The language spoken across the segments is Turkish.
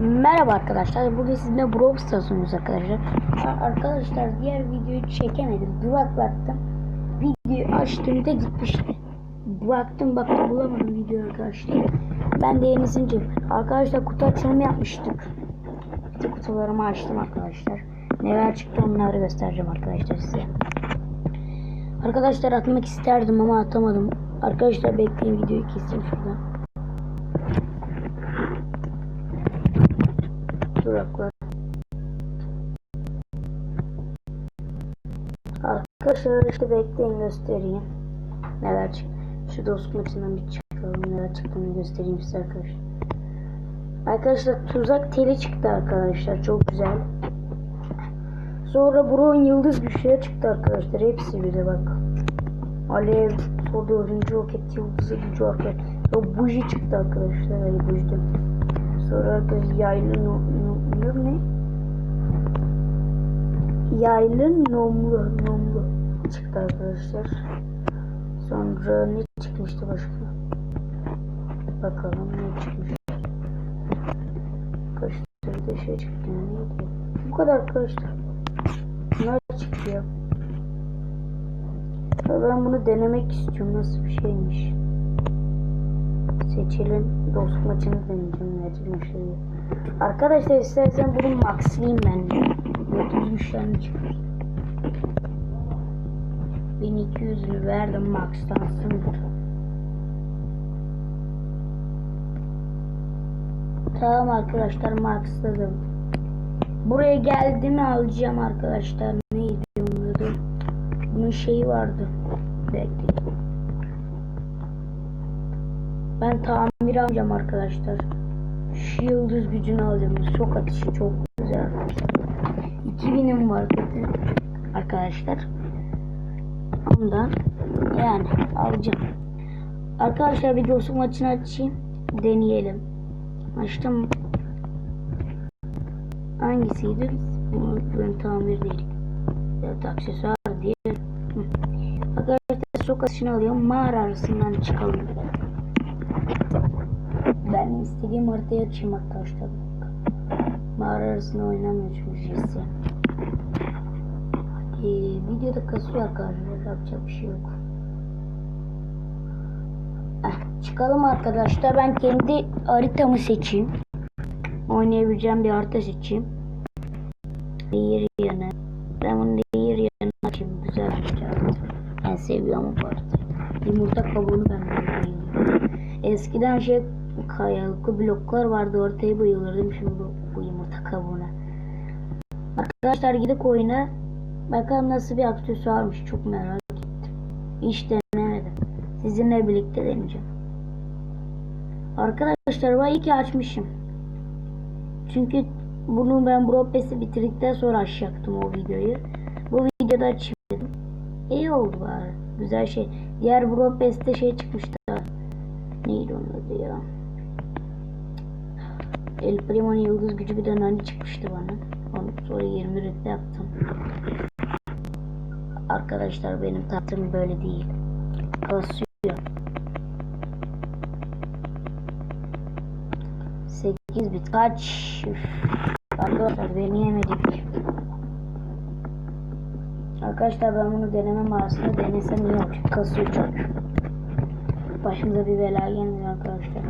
Merhaba arkadaşlar. Bugün sizinle Brawl Stars arkadaşlar. Arkadaşlar diğer videoyu çekemedim. Duraklattım. Videoyu açtığımda gitmişti. Baktım baktım bulamadım videoyu arkadaşlar. Ben de yenisini Arkadaşlar kutu açılımı yapmıştık. Bütün kutularımı açtım arkadaşlar. Neler çıktı onları göstereceğim arkadaşlar size. Arkadaşlar atmak isterdim ama atamadım. Arkadaşlar bekleyin videoyu keseyim şurada. Duraklar. Arkadaşlar işte bekleyin göstereyim. Neler çık. Şu dost maçından bir çıkalım. Neler çıktığını göstereyim size arkadaşlar. Arkadaşlar tuzak teli çıktı arkadaşlar. Çok güzel. Sonra Brown yıldız güçleri çıktı arkadaşlar. Hepsi bir de bak. Alev, sonra dördüncü roket yıldızı gücü roket. Sonra buji çıktı arkadaşlar. Ay buji. Sonra arkadaşlar yaylı no, ne? Yaylı nomlu nomlu çıktı arkadaşlar. Sonra ne çıkmıştı başka? Bakalım ne çıkmış. Bir de şey çıktı. Neydi? Bu kadar arkadaşlar. Bunlar çıkıyor. Ya Ben bunu denemek istiyorum. Nasıl bir şeymiş. Seçelim. Dost maçını deneyeceğim. Nedir şeyi. Arkadaşlar istersen bunu maxlayayım ben. de. 400 güçlerini çıkar. 1200'ünü verdim maxlansındır. Tamam arkadaşlar maxladım. Buraya geldiğimi alacağım arkadaşlar. Neydi onun adı? Bunun şeyi vardı. Bekleyin. Ben tamir alacağım arkadaşlar. Şu yıldız gücünü alacağım. Çok atışı çok güzel arkadaşlar. 2000'im var dedi. Arkadaşlar. Ondan yani alacağım. Arkadaşlar bir dostum maçını açayım. Deneyelim. Açtım. Hangisiydi? Bunu ben tamir değil. Evet, aksesuar diye. Hı. Arkadaşlar çok atışını alıyorum. Mağara arasından çıkalım. Ben istediğim haritayı açayım arkadaşlar. Mağara arasında oynamıyor Jesse. Ee, videoda kasıyor arkadaşlar. Yapacak bir şey yok. Eh, çıkalım arkadaşlar. Ben kendi haritamı seçeyim. Oynayabileceğim bir harita seçeyim. Değir yanı. Ben bunu değir yanı açayım. Güzel bir harita. Ben seviyorum bu haritayı. Yumurta kabuğunu ben bayılıyorum. Eskiden şey kayalıklı bloklar vardı. Ortaya bayılırdım. Şimdi bu, bu yumurta kabuğuna. Arkadaşlar gidip oyuna bakalım nasıl bir aksesuarmış. Çok merak ettim. Hiç denemedim. Sizinle birlikte deneyeceğim. Arkadaşlar ben iyi ki açmışım. Çünkü bunu ben Bropes'i bitirdikten sonra açacaktım o videoyu. Bu videoda açayım dedim. İyi oldu bari. Güzel şey. Diğer Bropes'te şey çıkmıştı. Neydi onun adı ya? El Primo'nun yıldız gücü bir nani çıkmıştı bana. Onu sonra 20 rütbe yaptım. Arkadaşlar benim tatlım böyle değil. Kasıyor. 8 bit kaç? Arkadaşlar deneyemedik. Arkadaşlar ben bunu denemem aslında denesem iyi olur. Kasıyor çok. Başımıza bir bela gelmiyor arkadaşlar.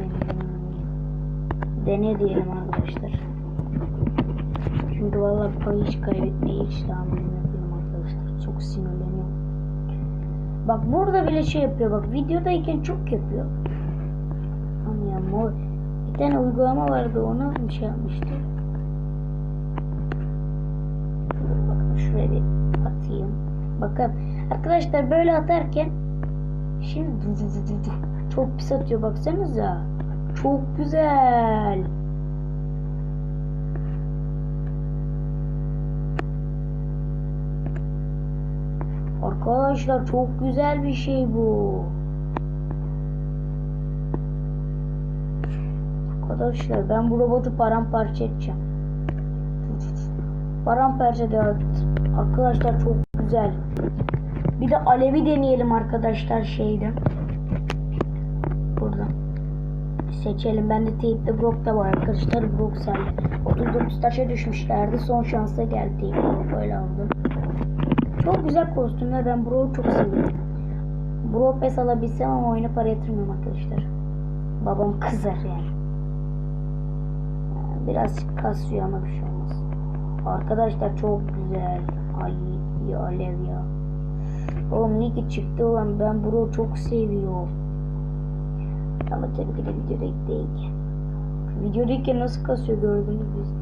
Dene diyelim arkadaşlar. Çünkü vallahi payı hiç kaybetmeyi hiç tahmin etmiyorum arkadaşlar. Çok sinirleniyorum. Bak burada bile şey yapıyor bak videodayken çok yapıyor. Anlıyorum mor. Bir tane uygulama vardı ona bir şey yapmıştı. Bakın şuraya bir atayım. Bakın arkadaşlar böyle atarken şimdi çok pis atıyor baksanıza. Çok güzel. Arkadaşlar çok güzel bir şey bu. Arkadaşlar ben bu robotu paramparça edeceğim. Paramparça de arkadaşlar çok güzel. Bir de alevi deneyelim arkadaşlar şeyde. Seçelim. Ben de Tape'de Brock da var arkadaşlar. Brock sayı. 39 taşa düşmüşlerdi. Son şansa geldi Tape Brock. Aldım. Çok güzel kostüm ve ben Brock'u çok seviyorum. Brock pes alabilsem ama oyuna para yatırmıyorum arkadaşlar. Babam kızar yani. Biraz kasıyor ama bir şey olmaz. Arkadaşlar çok güzel. Ay ya alev ya. Oğlum ki çıktı ulan ben Brock'u çok seviyorum. Ama tabii ki de videoda değil. Videodayken nasıl kasıyor gördünüz biz.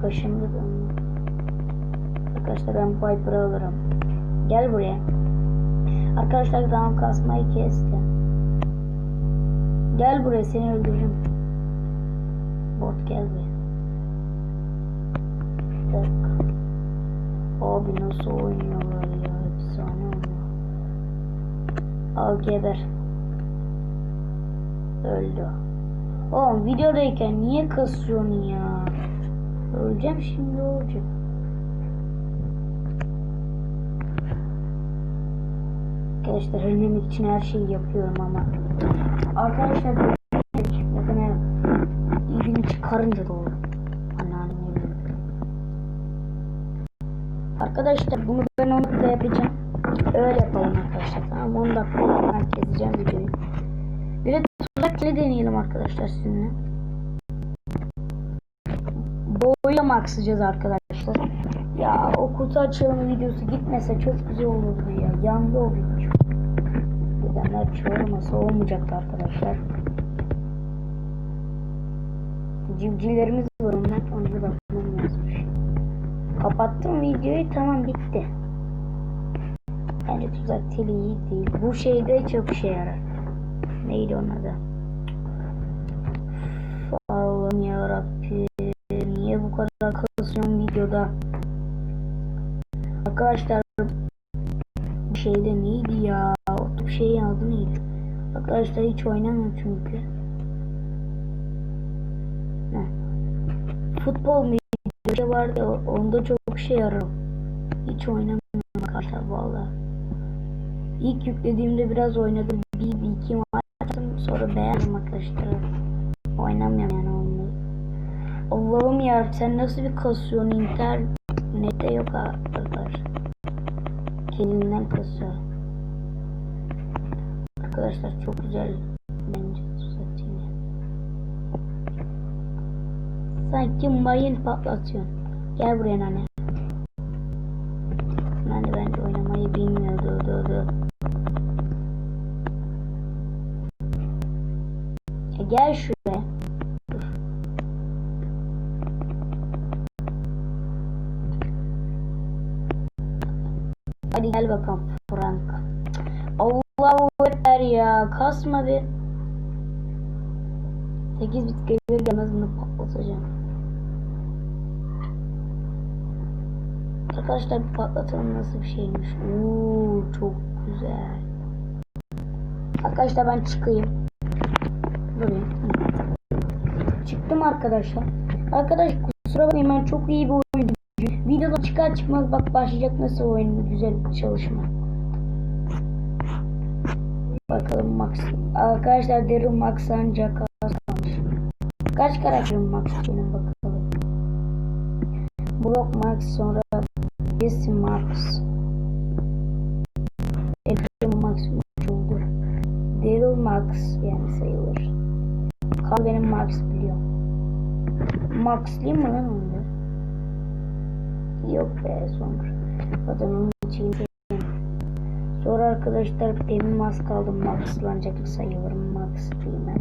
Kaşındı da. Arkadaşlar ben Piper'ı alırım. Gel buraya. Arkadaşlar tamam kasmayı kesti. Gel buraya seni öldürürüm. Bot gel buraya. Bir dakika. Abi nasıl oynuyorlar Al geber. Öldü. Oğlum videodayken niye kasıyorsun ya? Öleceğim şimdi olacak. Arkadaşlar ölmemek için her şeyi yapıyorum ama. Arkadaşlar bakın ya. İğrini çıkarınca da olur. Anneannem. Arkadaşlar bunu ben 10 dakika yapacağım. Öyle yapalım arkadaşlar. Tamam 10 dakika hemen keseceğim videoyu. Bir de tuzak kili deneyelim arkadaşlar sizinle. Boyla maksayacağız arkadaşlar. Ya o kutu açılımı videosu gitmese çok güzel olurdu ya. Yandı o video. Dedemler çoğulmasa olmayacaktı arkadaşlar. Civcivlerimiz var ondan bir bakmam lazım. Kapattım videoyu tamam bitti. Bence tuzak teli iyi değil. Bu şeyde çok işe yarar. Neydi onun adı? Allah'ım yarabbim. Niye bu kadar kasıyorum videoda? Arkadaşlar bu şeyde neydi ya? O top şeyi adı neydi? Arkadaşlar hiç oynamıyorum çünkü. Heh. Futbol mu? Bir şey vardı onda çok şey yarar. Hiç oynamıyorum arkadaşlar valla. İlk yüklediğimde biraz oynadım. Bir, bir iki maç attım. Sonra beğendim arkadaşlar. Oynamıyorum yani onu. Allah'ım ya sen nasıl bir kasıyorsun internette yok arkadaşlar. Kendinden kasıyor. Arkadaşlar çok güzel bence satayım. Sanki mayın patlatıyorsun. Gel buraya. Nane gel şuraya. Dur. Hadi gel bakalım Frank. Allahu Ekber ya. Kasma bir. 8 bit gelir gelmez bunu patlatacağım. Arkadaşlar bir patlatalım nasıl bir şeymiş. Oo çok güzel. Arkadaşlar ben çıkayım. Durayım. Çıktım arkadaşlar. Arkadaş kusura bakmayın ben çok iyi bir oyuncu. Videoda çıkar çıkmaz bak başlayacak nasıl oyun güzel çalışma. Bakalım Max. Arkadaşlar derin Max ancak kalmış. Kaç karakterim Max benim bakalım. Brock Max sonra Jesse Max. Max'liyim mi lan onda? Yok be sonra. Onun için Sonra arkadaşlar demin Max kaldım. Max'lanacak sayılırım. Max diyeyim ben.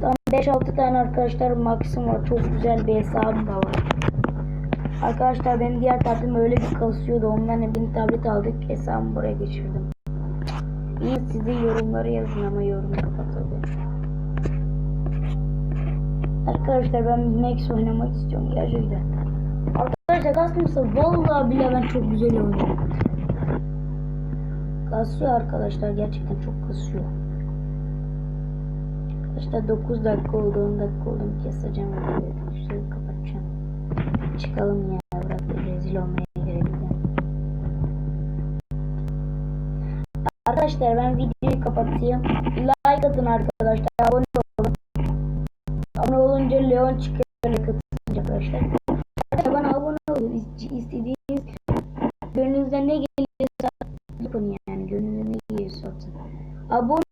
Tam 5-6 tane arkadaşlar Max'ım var. Çok güzel bir hesabım da var. Arkadaşlar benim diğer tabletim öyle bir kasıyordu. Ondan bir tablet aldık. Hesabımı buraya geçirdim. İyi size yorumları yazın ama yorum kapatıldı. Arkadaşlar ben Max oynamak istiyorum gerçekten. Arkadaşlar kasmıyorsa vallahi bile ben çok güzel oynuyorum. Kasıyor arkadaşlar gerçekten çok kasıyor. Arkadaşlar 9 dakika oldu 10 dakika oldu keseceğim. Şurayı kapatacağım. Çıkalım ya bırak rezil olmaya gerek arkadaşlar ben videoyu kapatayım. Like atın arkadaşlar. Abone olun. ابو